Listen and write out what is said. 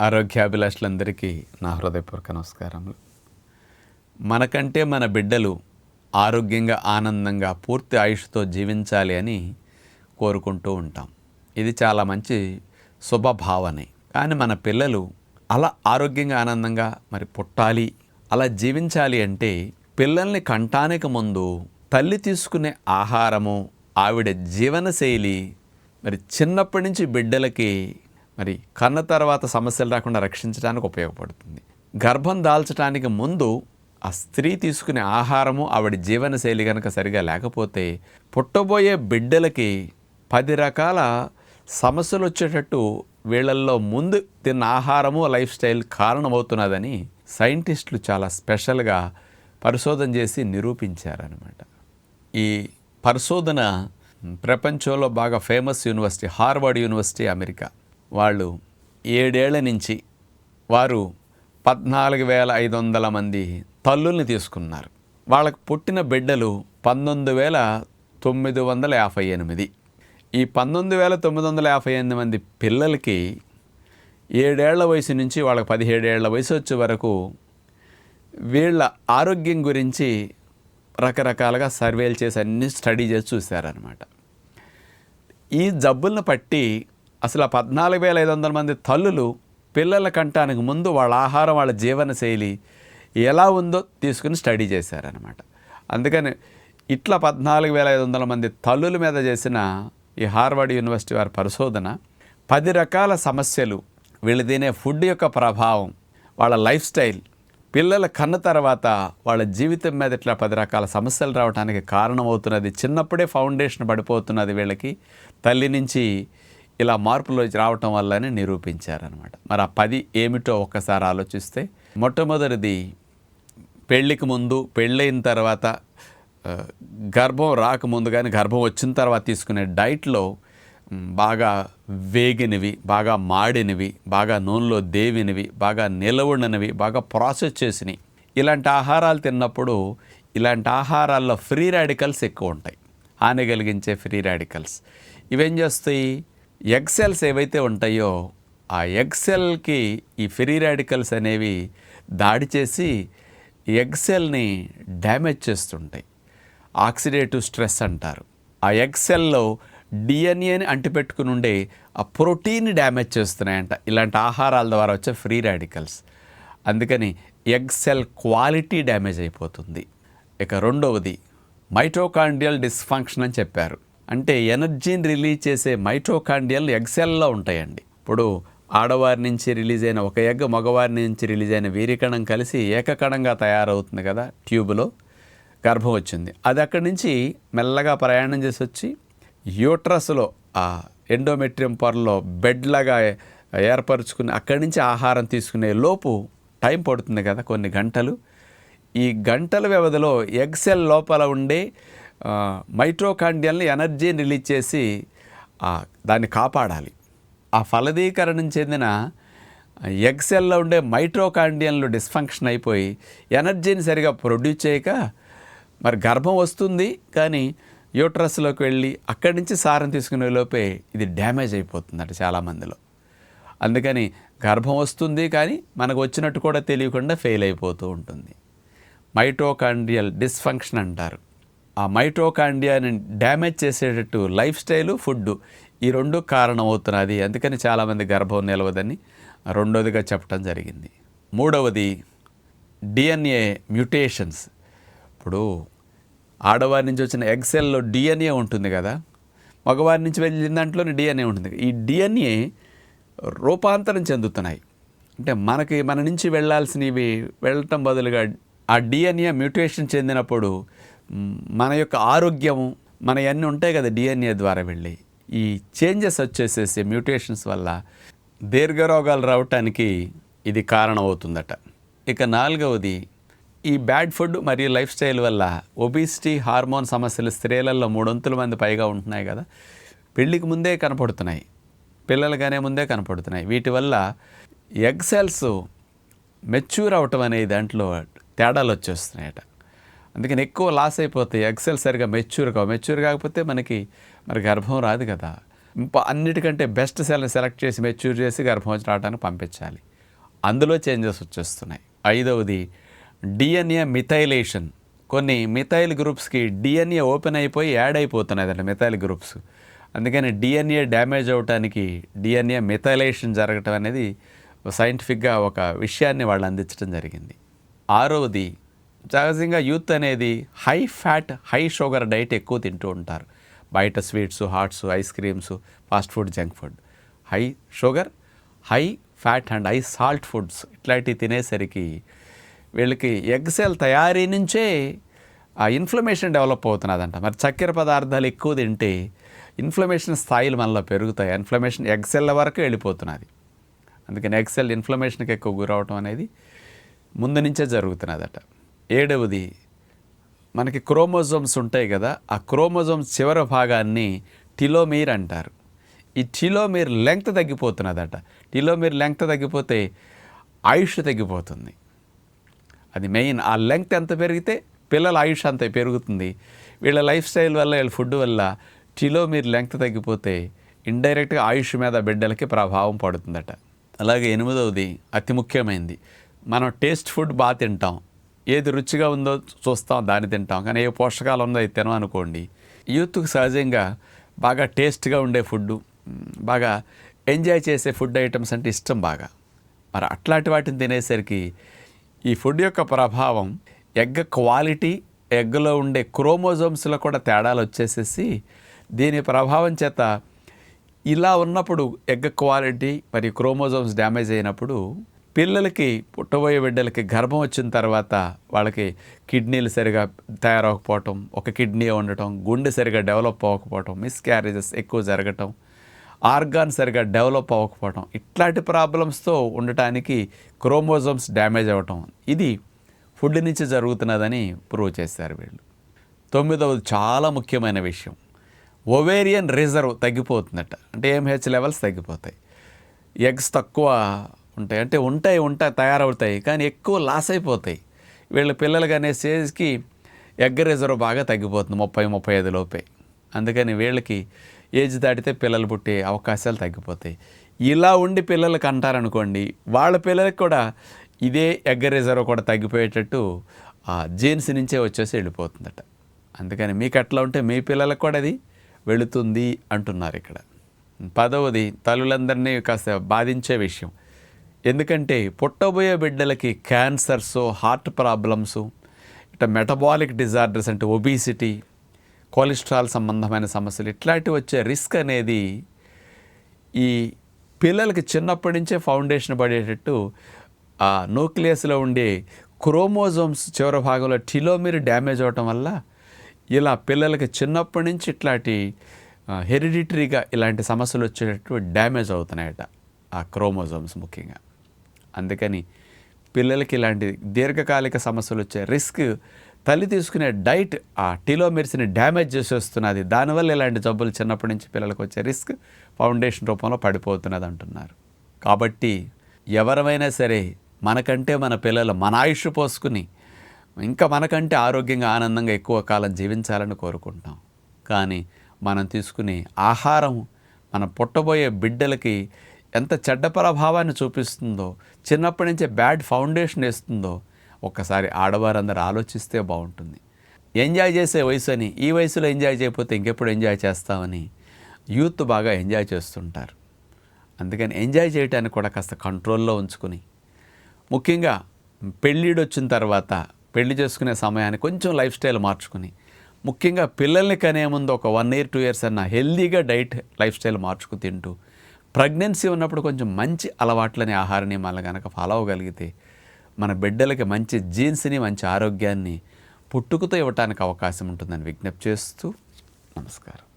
ఆరోగ్యాభిలాషులందరికీ నా హృదయపూర్వక నమస్కారములు. మనకంటే మన బిడ్డలు ఆరోగ్యంగా ఆనందంగా పూర్తి ఆయుష్తో జీవించాలి అని కోరుకుంటూ ఉంటాం. ఇది చాలా మంచి శుభభావనే. కానీ మన పిల్లలు అలా ఆరోగ్యంగా ఆనందంగా మరి పుట్టాలి అలా జీవించాలి అంటే పిల్లల్ని కంటానికి ముందు తల్లి తీసుకునే ఆహారము ఆవిడ జీవనశైలి మరి చిన్నప్పటి నుంచి బిడ్డలకి మరి కన్న తర్వాత సమస్యలు రాకుండా రక్షించడానికి ఉపయోగపడుతుంది. గర్భం దాల్చడానికి ముందు ఆ స్త్రీ తీసుకునే ఆహారము ఆవిడ జీవనశైలి కనుక సరిగా లేకపోతే పుట్టబోయే బిడ్డలకి పది రకాల సమస్యలు వచ్చేటట్టు వీళ్ళల్లో ముందు తిన్న ఆహారము లైఫ్ స్టైల్ కారణమవుతున్నదని సైంటిస్టులు చాలా స్పెషల్గా పరిశోధన చేసి నిరూపించారనమాట ఈ పరిశోధన ప్రపంచంలో బాగా famous university Harvard University America. వాళ్ళు ఏడేళ్ళ నుంచి వారు పద్నాలుగు వేల ఐదు వందల మంది తల్లుల్ని తీసుకున్నారు. వాళ్ళకు పుట్టిన బిడ్డలు పంతొమ్మిది వేల తొమ్మిది వందల యాభై ఎనిమిది. ఈ పంతొమ్మిది వేల తొమ్మిది వందల యాభై ఎనిమిది మంది పిల్లలకి ఏడేళ్ళ వయసు నుంచి వాళ్ళకి పదిహేడేళ్ళ వయసు వచ్చే వరకు వీళ్ళ ఆరోగ్యం గురించి రకరకాలుగా సర్వేలు చేసి అన్నీ స్టడీ చేసి చూశారనమాట ఈ జబ్బులను పట్టి అసలు ఆ పద్నాలుగు వేల ఐదు వందల మంది తల్లులు పిల్లల కంటానికి ముందు వాళ్ళ ఆహారం వాళ్ళ జీవన శైలి ఎలా ఉందో తీసుకుని స్టడీ చేశారనమాట అందుకని ఇట్లా పద్నాలుగు వేల ఐదు వందల మంది తల్లుల మీద చేసిన ఈ హార్వర్డ్ యూనివర్సిటీ వారి పరిశోధన పది రకాల సమస్యలు వీళ్ళు తినే ఫుడ్ యొక్క ప్రభావం వాళ్ళ లైఫ్ స్టైల్ పిల్లల కన్న తర్వాత వాళ్ళ జీవితం మీద ఇట్లా పది రకాల సమస్యలు రావడానికి కారణమవుతున్నది చిన్నప్పుడే ఫౌండేషన్ పడిపోతున్నది వీళ్ళకి. తల్లి నుంచి ఇలా మార్పులు రావటం వల్లనే నిరూపించారనమాట మరి ఆ పది ఏమిటో ఒక్కసారి ఆలోచిస్తే మొట్టమొదటిది పెళ్ళికి ముందు పెళ్ళైన తర్వాత గర్భం రాకముందు కానీ గర్భం వచ్చిన తర్వాత తీసుకునే డైట్లో బాగా వేగినవి బాగా మాడినవి బాగా నూనెలో దేవినవి బాగా నిలవడినవి బాగా ప్రాసెస్ చేసినవి. ఇలాంటి ఆహారాలు తిన్నప్పుడు ఇలాంటి ఆహారాల్లో ఫ్రీ రాడికల్స్ ఎక్కువ ఉంటాయి హాని కలిగించే ఫ్రీ రాడికల్స్. ఇవేం చేస్తాయి? ఎక్సెల్స్ ఏవైతే ఉంటాయో ఆ ఎక్సెల్కి ఈ ఫ్రీ రాడికల్స్ అనేవి దాడి చేసి ఎక్సెల్ని డ్యామేజ్ చేస్తుంటాయి. ఆక్సిడేటివ్ స్ట్రెస్ అంటారు. ఆ ఎక్సెల్లో డిఎన్ఏని అంటిపెట్టుకుని ఉండే ఆ ప్రోటీన్ డ్యామేజ్ చేస్తున్నాయంట. ఇలాంటి ఆహారాల ద్వారా వచ్చే ఫ్రీ రాడికల్స్. అందుకని ఎగ్ సెల్ క్వాలిటీ డ్యామేజ్ అయిపోతుంది. ఇక రెండవది మైటోకాండియల్ డిస్ఫంక్షన్ అని చెప్పారు. అంటే ఎనర్జీని రిలీజ్ చేసే మైటోకాండియల్ ఎగ్సెల్లో ఉంటాయండి. ఇప్పుడు ఆడవారి నుంచి రిలీజ్ అయిన ఒక ఎగ్ మగవారి నుంచి రిలీజ్ అయిన వీరికణం కలిసి ఏకకణంగా తయారవుతుంది కదా ట్యూబ్లో గర్భం వచ్చింది. అది అక్కడి నుంచి మెల్లగా ప్రయాణం చేసి వచ్చి యూట్రస్లో ఆ ఎండోమెట్రియం పొరలో బెడ్లాగా ఏర్పరచుకుని అక్కడి నుంచి ఆహారం తీసుకునే లోపు టైం పడుతుంది కదా కొన్ని గంటలు. ఈ గంటల వ్యవధిలో ఎగ్ సెల్ లోపల ఉండే మైట్రోకాండియల్ని ఎనర్జీని రిలీజ్ చేసి దాన్ని కాపాడాలి. ఆ ఫలదీకరణం చెందిన ఎగ్ సెల్లో ఉండే మైట్రోకాండియన్లు డిస్ఫంక్షన్ అయిపోయి ఎనర్జీని సరిగా ప్రొడ్యూస్ చేయక మరి గర్భం వస్తుంది కానీ యూట్రస్లోకి వెళ్ళి అక్కడి నుంచి సారం తీసుకునే లోపే ఇది డ్యామేజ్ అయిపోతుందట చాలామందిలో. అందుకని గర్భం వస్తుంది కానీ మనకు వచ్చినట్టు కూడా తెలియకుండా ఫెయిల్ అయిపోతూ ఉంటుంది. మైటోకాండ్రియల్ డిస్ఫంక్షన్ అంటారు. ఆ మైటోకాండియాని డ్యామేజ్ చేసేటట్టు లైఫ్ స్టైలు ఫుడ్ ఈ రెండు కారణం అవుతున్నది అందుకని చాలామంది గర్భం నిలవదని రెండోదిగా చెప్పడం జరిగింది. మూడవది డిఎన్ఏ మ్యూటేషన్స్. ఇప్పుడు ఆడవారి నుంచి వచ్చిన ఎగ్సెల్లో డిఎన్ఏ ఉంటుంది కదా మగవారి నుంచి వెళ్ళిన దాంట్లోనే డిఎన్ఏ ఉంటుంది. ఈ డిఎన్ఏ రూపాంతరం చెందుతున్నాయి. అంటే మనకి మన నుంచి వెళ్ళాల్సినవి వెళ్ళటం బదులుగా ఆ డిఎన్ఏ మ్యూటేషన్ చెందినప్పుడు మన యొక్క ఆరోగ్యము మన అన్నీ ఉంటాయి కదా డిఎన్ఏ ద్వారా వెళ్ళి. ఈ చేంజెస్ వచ్చేసేసి మ్యూటేషన్స్ వల్ల దీర్ఘరోగాలు రావటానికి ఇది కారణం అవుతుందట ఇక నాలుగవది ఈ బ్యాడ్ ఫుడ్ మరియు లైఫ్ స్టైల్ వల్ల ఒబిసిటీ హార్మోన్ సమస్యలు స్త్రీలలో మూడొంతుల మంది పైగా ఉంటున్నాయి కదా. పెళ్ళికి ముందే కనపడుతున్నాయి. పిల్లలుగానే ముందే కనపడుతున్నాయి. వీటి వల్ల ఎగ్ సెల్స్ మెచ్యూర్ అవటం అనే దాంట్లో తేడాలు వచ్చేస్తున్నాయట. అందుకని ఎక్కువ లాస్ అయిపోతాయి. ఎక్సెల్ సరిగా మెచ్యూర్ కావు. మెచ్యూర్ కాకపోతే మనకి మరి గర్భం రాదు కదా. అన్నిటికంటే బెస్ట్ సెల్ని సెలెక్ట్ చేసి మెచ్యూర్ చేసి గర్భం వచ్చి రావడానికి పంపించాలి. అందులో చేంజెస్ వచ్చేస్తున్నాయి. ఐదవది డిఎన్ఏ మిథైలేషన్ కొన్ని మిథైల్ గ్రూప్స్కి డిఎన్ఏ ఓపెన్ అయిపోయి యాడ్ అయిపోతున్నాయి అండి మిథైల్ గ్రూప్స్ అందుకని డిఎన్ఏ డ్యామేజ్ అవడానికి డిఎన్ఏ మిథైలేషన్ జరగటం అనేది సైంటిఫిక్గా ఒక విషయాన్ని వాళ్ళు అందించడం జరిగింది. ఆరవది సహజంగా యూత్ అనేది high fat high sugar diet ఎక్కువ తింటూ ఉంటారు. బయట sweets hots ice creams fast food junk food. High sugar high fat and high salt foods ఇట్లాంటివి తినేసరికి వీళ్ళకి ఎగ్ సెల్ తయారీ నుంచే ఆ ఇన్ఫ్లమేషన్ డెవలప్ అవుతున్నదంట. మరి చక్కెర పదార్థాలు ఎక్కువ తింటే ఇన్ఫ్లమేషన్ స్థాయిలు మనలో పెరుగుతాయి. ఇన్ఫ్లమేషన్ ఎగ్ సెల్ల వరకు వెళ్ళిపోతున్నది. అందుకని ఎగ్ సెల్ ఇన్ఫ్లమేషన్కి ఎక్కువ గురవటం అనేది ముందు నుంచే జరుగుతున్నదట. ఏడవది మనకి క్రోమోజోమ్స్ ఉంటాయి కదా ఆ క్రోమోజోమ్స్ చివరి భాగాన్ని టిలోమీర్ అంటారు. ఈ టిలోమీర్ లెంగ్త్ తగ్గిపోతున్నదట. టిలోమీర్ లెంగ్త్ తగ్గిపోతే ఆయుష్ తగ్గిపోతుంది. అది మెయిన్. ఆ లెంగ్త్ ఎంత పెరిగితే పిల్లల ఆయుష్ అంత పెరుగుతుంది. వీళ్ళ లైఫ్ స్టైల్ వల్ల వీళ్ళ ఫుడ్ వల్ల టిలోమీర్ లెంగ్త్ తగ్గిపోతే ఇండైరెక్ట్గా ఆయుష్ మీద బిడ్డలకి ప్రభావం పడుతుందట. అలాగే ఎనిమిదవది అతి ముఖ్యమైనది మనం టేస్ట్ ఫుడ్ బాగా తింటాం. ఏది రుచిగా ఉందో చూస్తాం దాన్ని తింటాం. కానీ ఏ పోషకాలు ఉందో అది తినం అనుకోండి యూత్కి సహజంగా బాగా టేస్ట్గా ఉండే ఫుడ్ బాగా ఎంజాయ్ చేసే ఫుడ్ ఐటమ్స్ అంటే ఇష్టం బాగా. మరి అట్లాంటి వాటిని తినేసరికి ఈ ఫుడ్ యొక్క ప్రభావం ఎగ్ క్వాలిటీ ఎగ్లో ఉండే క్రోమోజోమ్స్లో కూడా తేడాలు వచ్చేసేసి దీని ప్రభావం చేత ఇలా ఉన్నప్పుడు ఎగ్ క్వాలిటీ మరియు క్రోమోజోమ్స్ డ్యామేజ్ అయినప్పుడు పిల్లలకి పుట్టబోయే బిడ్డలకి గర్భం వచ్చిన తర్వాత వాళ్ళకి కిడ్నీలు సరిగా తయారవకపోవటం ఒక కిడ్నీ ఉండటం గుండె సరిగా డెవలప్ అవ్వకపోవటం మిస్క్యారేజెస్ ఎక్కువ జరగటం ఆర్గాన్ సరిగా డెవలప్ అవ్వకపోవటం ఇట్లాంటి ప్రాబ్లమ్స్తో ఉండటానికి క్రోమోజోమ్స్ డ్యామేజ్ అవ్వటం ఇది ఫుడ్ నుంచి జరుగుతున్నదని ప్రూవ్ చేశారు వీళ్ళు. తొమ్మిదవది చాలా ముఖ్యమైన విషయం. ఒవేరియన్ రిజర్వ్ తగ్గిపోతుందట. అంటే ఎంహెచ్ లెవెల్స్ తగ్గిపోతాయి. ఎగ్స్ తక్కువ ఉంటాయి. అంటే ఉంటాయి ఉంటాయి తయారవుతాయి. కానీ ఎక్కువ లాస్ అయిపోతాయి. వీళ్ళ పిల్లలు అనే స్టేజ్కి ఎగ్ రిజర్వ్ బాగా తగ్గిపోతుంది ముప్పై ముప్పై ఐదు లోపే. అందుకని వీళ్ళకి ఏజ్ దాటితే పిల్లలు పుట్టే అవకాశాలు తగ్గిపోతాయి. ఇలా ఉండి పిల్లలకు అంటారనుకోండి వాళ్ళ పిల్లలకు కూడా ఇదే ఎగ్ రిజర్వ్ కూడా తగ్గిపోయేటట్టు ఆ జీన్స్ నుంచే వచ్చేసి వెళ్ళిపోతుందట. అందుకని మీకు అట్లా ఉంటే మీ పిల్లలకు కూడా అది వెళుతుంది అంటున్నారు ఇక్కడ. పదవది తల్లులందరినీ కాస్త బాధించే విషయం. ఎందుకంటే పుట్టబోయే బిడ్డలకి క్యాన్సర్స్ హార్ట్ ప్రాబ్లమ్స్ ఇట్లా మెటబాలిక్ డిజార్డర్స్ అంటే ఒబీసిటీ కొలెస్ట్రాల్ సంబంధమైన సమస్యలు ఇట్లాంటివి వచ్చే రిస్క్ అనేది ఈ పిల్లలకి చిన్నప్పటి నుంచే ఫౌండేషన్ పడేటట్టు ఆ న్యూక్లియస్లో ఉండే క్రోమోజోమ్స్ చివరి భాగంలో టిలోమీర్ డ్యామేజ్ అవటం వల్ల ఇలా పిల్లలకి చిన్నప్పటి నుంచి ఇట్లాంటి హెరిడిటరీగా ఇలాంటి సమస్యలు వచ్చేటట్టు డ్యామేజ్ అవుతున్నాయట ఆ క్రోమోజోమ్స్ ముఖ్యంగా. అందుకని పిల్లలకి ఇలాంటి దీర్ఘకాలిక సమస్యలు వచ్చే రిస్క్ తల్లి తీసుకునే డైట్ ఆ టీలోమిర్స్ని డ్యామేజ్ చేసేస్తున్నది దానివల్ల ఇలాంటి జబ్బులు చిన్నప్పటి నుంచి పిల్లలకు వచ్చే రిస్క్ ఫౌండేషన్ రూపంలో పడిపోతున్నది అంటున్నారు. కాబట్టి ఎవరమైనా సరే మనకంటే మన పిల్లలు మన ఆయుష్ పోసుకుని ఇంకా మనకంటే ఆరోగ్యంగా ఆనందంగా ఎక్కువ కాలం జీవించాలని కోరుకుంటాం. కానీ మనం తీసుకునే ఆహారం మనం పుట్టబోయే బిడ్డలకి ఎంత చెడ్డ ప్రభావాన్ని చూపిస్తుందో చిన్నప్పటి నుంచే బ్యాడ్ ఫౌండేషన్ వేస్తుందో ఒక్కసారి ఆడవారందరూ ఆలోచిస్తే బాగుంటుంది. ఎంజాయ్ చేసే వయసు అని ఈ వయసులో ఎంజాయ్ చేయకపోతే ఇంకెప్పుడు ఎంజాయ్ చేస్తామని యూత్ బాగా ఎంజాయ్ చేస్తుంటారు. అందుకని ఎంజాయ్ చేయడానికి కూడా కాస్త కంట్రోల్లో ఉంచుకుని ముఖ్యంగా పెళ్ళిడు వచ్చిన తర్వాత పెళ్ళి చేసుకునే సమయాన్ని కొంచెం లైఫ్ స్టైల్ మార్చుకుని ముఖ్యంగా పిల్లల్ని కనే ముందు ఒక వన్ ఇయర్ టూ ఇయర్స్ అన్న హెల్దీగా డైట్ లైఫ్ స్టైల్ మార్చుకు తింటూ ప్రెగ్నెన్సీ ఉన్నప్పుడు కొంచెం మంచి అలవాట్లని ఆహార నియమాలు కనుక ఫాలో అవ్వగలిగితే మన బిడ్డలకి మంచి జీన్స్ని మంచి ఆరోగ్యాన్ని పుట్టుకతో ఇవ్వటానికి అవకాశం ఉంటుందని విజ్ఞప్తి చేస్తూ నమస్కారం.